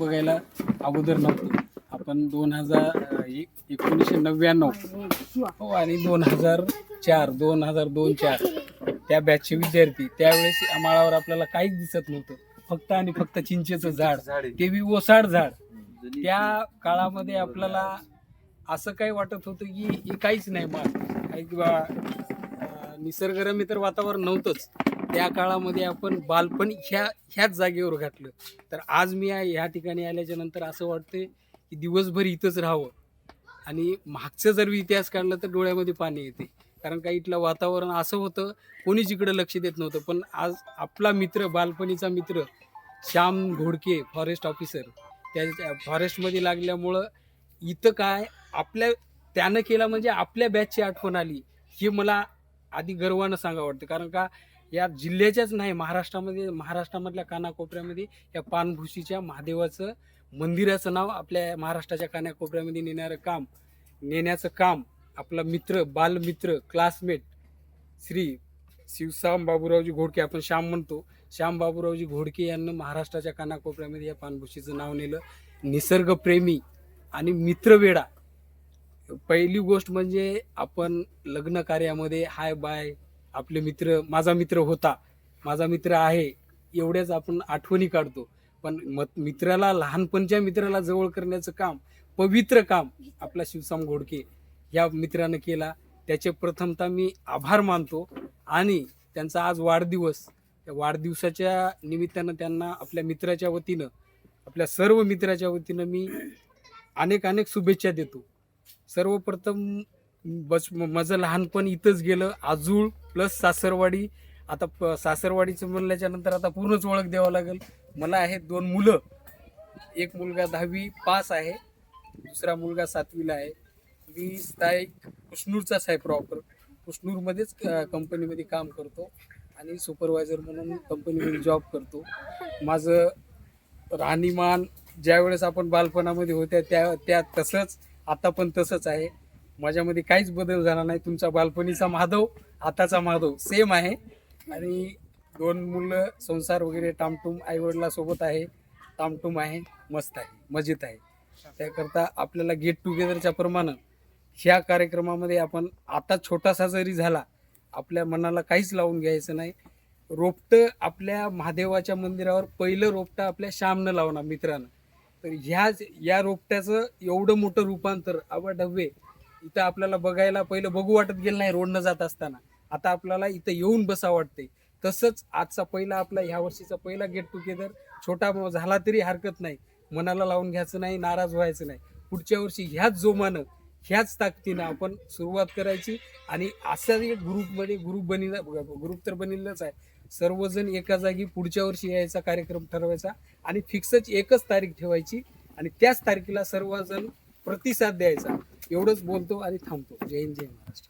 बघायला अगोदर नव्हतं. आपण दोन हजार एक एकोणीसशे नव्याण्णव हो आणि दोन हजार चार दोन हजार दोन चार. त्या बॅचचे विद्यार्थी त्यावेळेस या माळावर आपल्याला काहीच दिसत नव्हतं. फक्त आणि फक्त चिंचेचं झाड ते बी ओसाड झाड. त्या काळामध्ये आपल्याला असं काही वाटत होतं की हे काहीच नाही माळ. काही किंवा निसर्गरम्य तर वातावरण नव्हतंच. त्या काळामध्ये आपण बालपण ह्या ह्याच जागेवर घातलं. तर आज मी ह्या ठिकाणी आल्याच्यानंतर असं वाटते की दिवसभर इथंच राहावं. आणि मागचं जर इतिहास काढला तर डोळ्यामध्ये पाणी येते. कारण का इथलं वातावरण असं होतं कोणीच इकडं लक्ष देत नव्हतं. पण आज आपला मित्र बालपणीचा मित्र श्याम घोडके फॉरेस्ट ऑफिसर त्या फॉरेस्टमध्ये लागल्यामुळं इथं काय आपल्या त्यानं केला म्हणजे आपल्या बॅचची आठवण आली. हे मला आधी गर्वानं सांगा वाटतं. कारण का या जिल्ह्याच्याच नाही महाराष्ट्रामध्ये महाराष्ट्रामधल्या कानाकोपऱ्यामध्ये या पानभुशीच्या महादेवाचं मंदिराचं नाव आपल्या महाराष्ट्राच्या कानाकोपऱ्यामध्ये नेणारं काम नेण्याचं काम आपला मित्र बालमित्र क्लासमेट श्री शिवसाम बाबूरावजी घोडके आपण श्याम म्हणतो. श्याम बाबूरावजी घोडके यांना महाराष्ट्राच्या कानाकोपऱ्यामध्ये या पानभुशीचं नाव नेलं. निसर्गप्रेमी आणि मित्रवेडा. पहिली गोष्ट म्हणजे आपण लग्न कार्यामध्ये हाय बाय आपले मित्र माझा मित्र होता माझा मित्र आहे एवढ्याच आपण आठवणी काढतो. पण मत मित्राला लहानपणच्या मित्राला जवळ करण्याचं काम पवित्र काम आपला शिवसाम घोडके या मित्रानं केला. त्याचे प्रथमतः मी आभार मानतो आणि त्यांचा आज वाढदिवस त्या वाढदिवसाच्या निमित्तानं त्यांना आपल्या मित्राच्या वतीनं आपल्या सर्व मित्राच्या वतीनं मी अनेक अनेक शुभेच्छा देतो. सर्वप्रथम बस माझं लहानपण इथंच गेलं. आजूळ प्लस सासरवाडी. आता प सासरवाडीचं म्हणल्याच्या नंतर आता पूर्णच ओळख द्यावं लागेल. मला आहेत दोन मुलं. एक मुलगा दहावी पास आहे. दुसरा मुलगा सातवीला आहे. मी स्थायिक कुष्णूरचाच आहे प्रॉपर कुष्णूरमध्येच कंपनीमध्ये काम करतो. आणि सुपरवायझर म्हणून कंपनीमध्ये जॉब करतो. माझं राहणीमान ज्यावेळेस आपण बालपणामध्ये होत्या त्या त्या तसंच आता पण तसंच आहे. माझ्यामध्ये काहीच बदल झाला नाही. तुमचा बालपणीचा माधव आताचा माधव. सेम आहे. आणि दोन मुलं संसार वगैरे टामटूम आईवडिलासोबत आहे. टामटूम आहे. मस्त आहे. मजेत आहे. त्याकरता आपल्याला गेट टुगेदरच्या प्रमाणे ह्या कार्यक्रमामध्ये आपण आता छोटासा जरी झाला आपल्या मनाला काहीच लावून घ्यायचं नाही. रोपटं आपल्या महादेवाच्या मंदिरावर पहिलं रोपटं आपल्या श्यामनं लावणार मित्रानं. तर ह्याच या रोपट्याचं एवढं मोठं रूपांतर आवाढव्य इथं आपल्याला बघायला पहिलं बघू वाटत गेलं नाही रोडनं जात असताना. आता आपल्याला इथं येऊन बसा वाटते तसंच आजचा पहिला आपला ह्या वर्षीचा पहिला गेट टुगेदर छोटा झाला तरी हरकत नाही. मनाला लावून घ्यायचं नाही नाराज व्हायचं नाही. पुढच्या वर्षी ह्याच जोमानं ह्याच ताकदीनं आपण सुरुवात करायची. आणि असं एक ग्रुपमध्ये ग्रुप बनिला ग्रुप तर बनिलच आहे. सर्वजण एका जागी पुढच्या वर्षी यायचा कार्यक्रम ठरवायचा. आणि फिक्सच एकच तारीख ठेवायची. आणि त्याच तारखेला सर्वजण प्रतिसाद द्यायचा. एवढंच बोलतो आणि थांबतो. जय हिंद जय महाराष्ट्र.